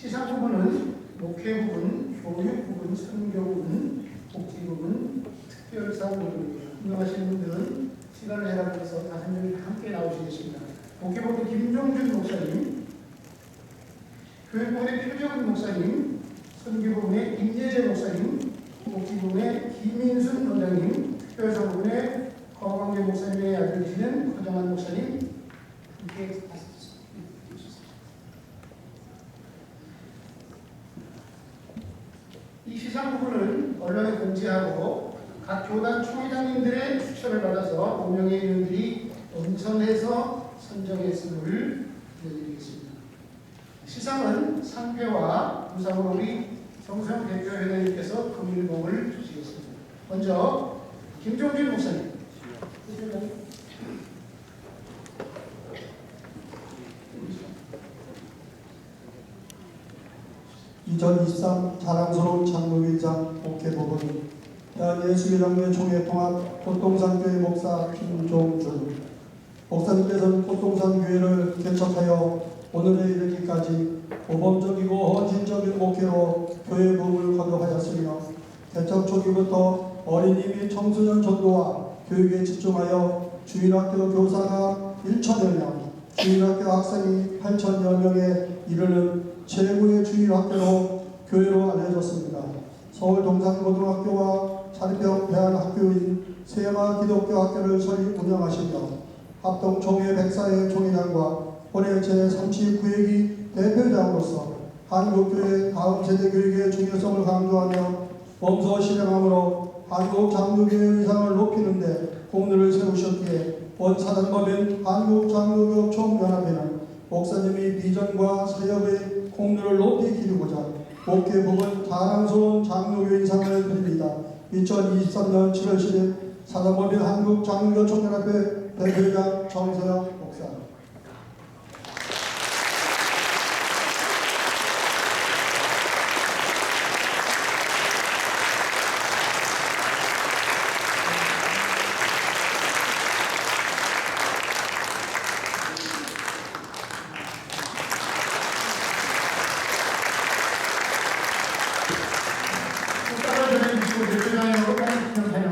시상 부분은 목회 부분, 교육 부분, 선교 부분, 복지 부분, 특별상 부분입니다. 운영하시는 분들은 시간을 해당해서 다섯 명이 함께 나오시겠습니다. 목회 부분 김종준 목사님, 교육 부분의 표정은 목사님, 선교 부분의 임예재 목사님, 복지 부분의 김인순 원장님, 특별상 부분의 거광재 목사님의 아들이시는 허정환 목사님 함께 하셨습니다. 이 시상 부분은 언론에 공지하고 각 교단 총회장님들의 추천을 받아서 5명의 의원들이 엄선해서 선정했음을 들려드리겠습니다. 시상은 상배와 무상으로 우리 정성 대표 회장님께서 금일봉을 주시겠습니다. 먼저 김종진 목사님. 2023 자랑스러운 장로회장 목회 부분 대한예수회장회 총회통합 꽃동산교회 목사 김종준 목사님께서는 꽃동산 교회를 개척하여 오늘에 이르기까지 모범적이고 헌신적인 목회로 교회 부흥을 거듭하였으며 개척 초기부터 어린이 및 청소년 전도와 교육에 집중하여 주일학교 교사가 1천여 명, 주일학교 학생이 8천여 명에 이르는 최고의 주일학교로 교회로 알려졌습니다. 서울 동산고등학교와 차리평 대한학교인 세마 기독교 학교를 설립 운영하시며 합동 총회 백사회 총회장과 올해 제39회기 대표장으로서 한국교회 다음 세대 교육의 중요성을 강조하며 범서 실행함으로 한국 장로교회 의상을 높이는 데 공로를 세우셨기에 원사단법인 한국장로교 총연합회는 목사님의 비전과 사역의 공로를 높이 기르고자 목회 부분 자랑스러운 장로교 인상을 드립니다. 2023년 7월 10일 사단법인 한국장로교 총연합회 대표장 정서영 목사 꽃다발 전해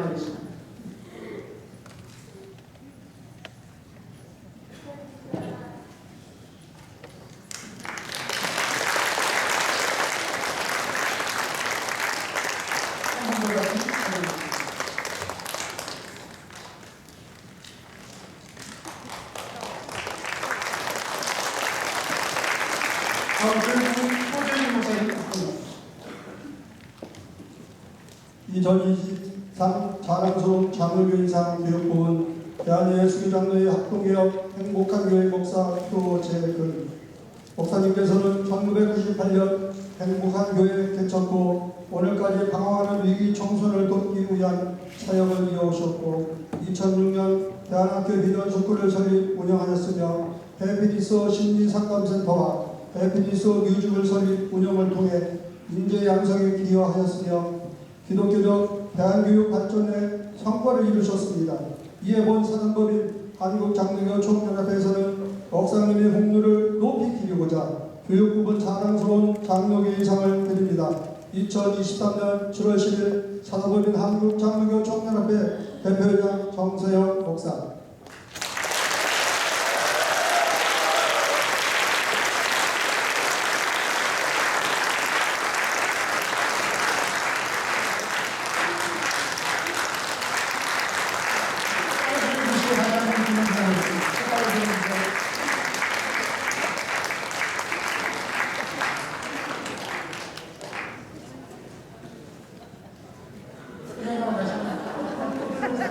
2023 자랑스러운 장로교인상 교육부은 대한예수교장로의 합동개혁 행복한 교회 목사 표재근. 목사님께서는 1998년 행복한 교회 개척 후 오늘까지 방황하는 위기 청소년을 돕기 위한 사역을 이어오셨고 2006년 대한학교 비전 스쿨을 설립 운영하였으며 해피니스 심리상담센터와 해피니스 뮤직을 설립 운영을 통해 인재 양성에 기여하였으며 기독교적 대한교육 발전에 성과를 이루셨습니다. 이에 본 사단법인 한국장로교 총연합회에서는 목사님의 홍루를 높이 기리고자 교육부분 자랑스러운 장로교의 상을 드립니다. 2023년 7월 10일 사단법인 한국장로교 총연합회 대표회장 정세영 목사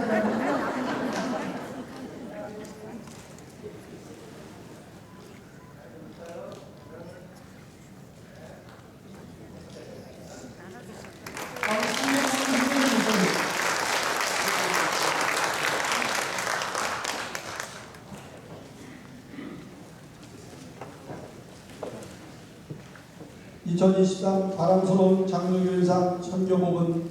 (2023) 자랑스러운 장로교회상 선교법은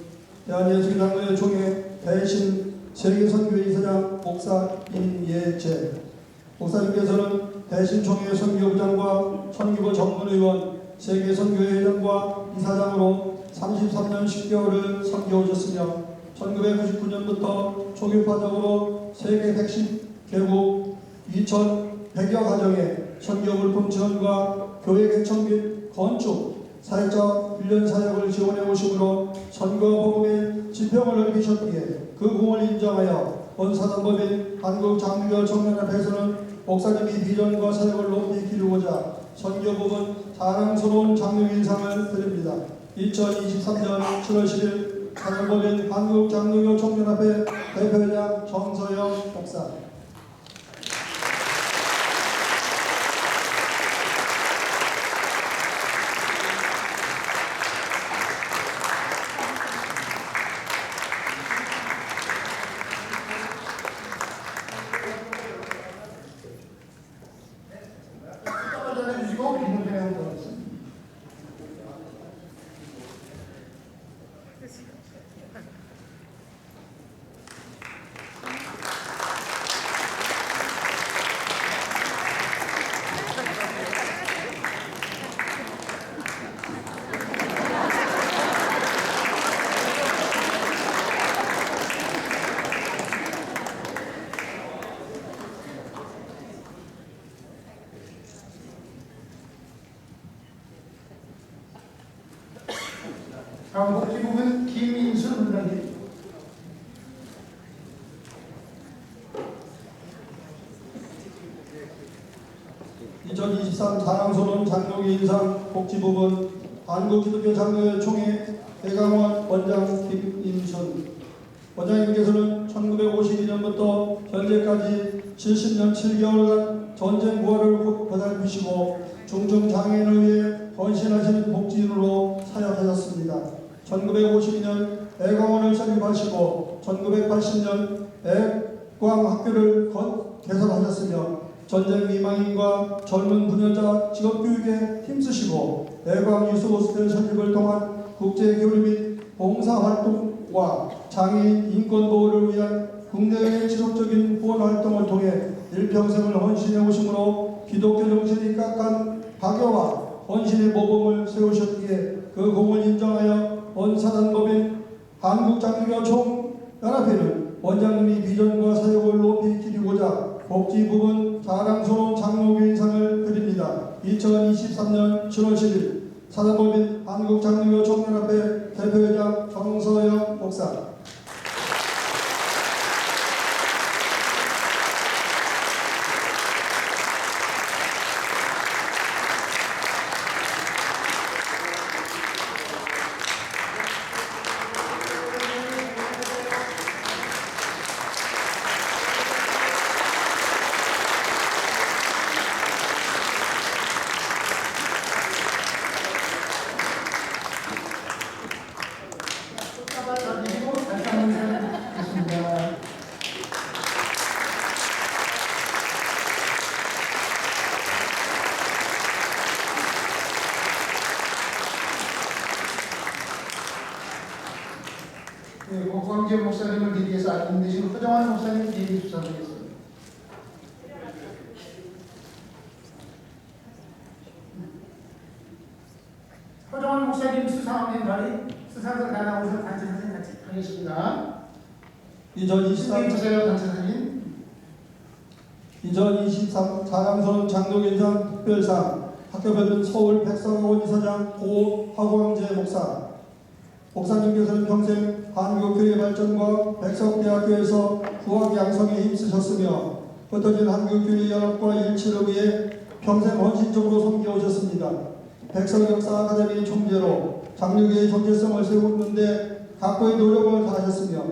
대한예수장로회 총회 대신 세계선교이사장 목사 임예재. 목사님께서는 대신 총회 선교부장과 선교부 전문의원 세계선교회장과 이사장으로 33년 10개월을 섬겨오셨으며 1999년부터 초교파적으로 세계 110개국 2,100여 가정의 선교물품 지원과 교회 개청 및 건축, 사회적 훈련 사역을 지원해 오심으로 선거 복음의 지평을 넓히셨기에 그 공을 인정하여 원사단법인 한국장로교 청년협회에서는 목사님이 비전과 사역을 높이 기르고자 선교 부분 자랑스러운 장로 인상을 드립니다. 2023년 7월 10일 사단법인 한국장로교 청년협회 대표회장 정서영 목사 숫자를 전해주시고 기념회에 오도록하겠습니다. 다음 복지부는 김인수 원장님. (2023) 자랑스러운 장로교 인상 복지부분 한국기독교 장로회 총회 대강원 원장 김인순 원장님께서는 1952년부터 현재까지 70년 7개월간 전쟁 부활을 보살피시고 중증 장애인을 위해 헌신하시는 복지인으로 사역하셨습니다. 1952년 애광원을 설립하시고 1980년 애광학교를 건- 개설하셨으며 전쟁 미망인과 젊은 부녀자 직업교육에 힘쓰시고 애광 유스호스텔 설립을 통한 국제교류 및 봉사활동과 장애인 인권보호를 위한 국내외 지속적인 후원활동을 통해 일평생을 헌신해 오심으로 기독교 정신이 깎은 박여와 헌신의 모범을 세우셨기에 그 공을 인정하여 원사단법인 한국장로교 총연합회는 원장님이 비전과 사역을 높이 기리고자 복지 부분 자랑스러운 장로교인상을 드립니다. 2023년 7월 10일 사단법인 한국장로교 총연합회 대표회장 정서영 목사 숫자를 전해주시고 발상문을 드리겠습니다. 네, 고광재 목사님을 대리해서 알림 되신 허정환 목사님 대리 수사드리겠습니다. 허정환 목사님 수상하는 자리 수상을 다 나오셔서 단체 사진 같이 하겠습니다. 2023 수상해 주세요, 단체 사진. 2023 자랑스러운 장로인상 특별상 학교별은 서울 백성원 이사장 고 화광재 목사 목사님께서는 평생 한국교회 발전과 백석대학교에서 후학 양성에 힘쓰셨으며 흩어진 한국교회 연합과 일치를 위해 평생 헌신적으로 섬겨오셨습니다. 백석 역사 아카데미 총재로 장로교의 존재성을 세우는데 각고의 노력을 다하셨으며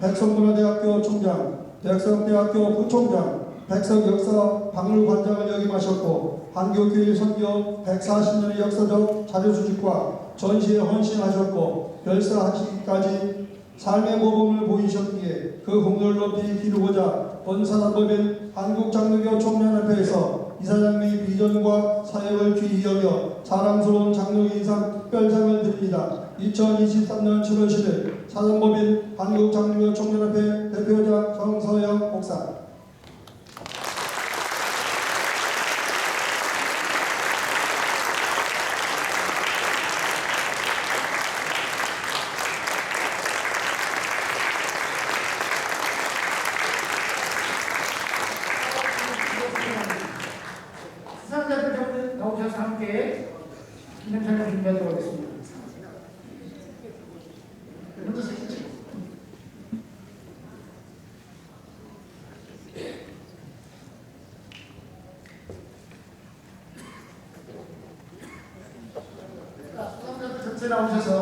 백석문화대학교 총장, 백석대학교 부총장, 백석 역사 박물관장을 역임하셨고 한국교회 선교 140년의 역사적 자료 수집과 전시에 헌신하셨고 별사하시기까지 삶의 모범을 보이셨기에 그 공로를 높이 기르고자 원사단법인 한국장로교 총연합회에서 이사장 및 비전과 사역을 귀히 여겨 자랑스러운 장로인상 특별상을 드립니다. 2023년 7월 10일 사단법인 한국장로교 총연합회 대표장 정서영 목사 함께 기념촬영 준비하도록 하겠습니다. 먼저 사진 수상자들 전체 나오셔서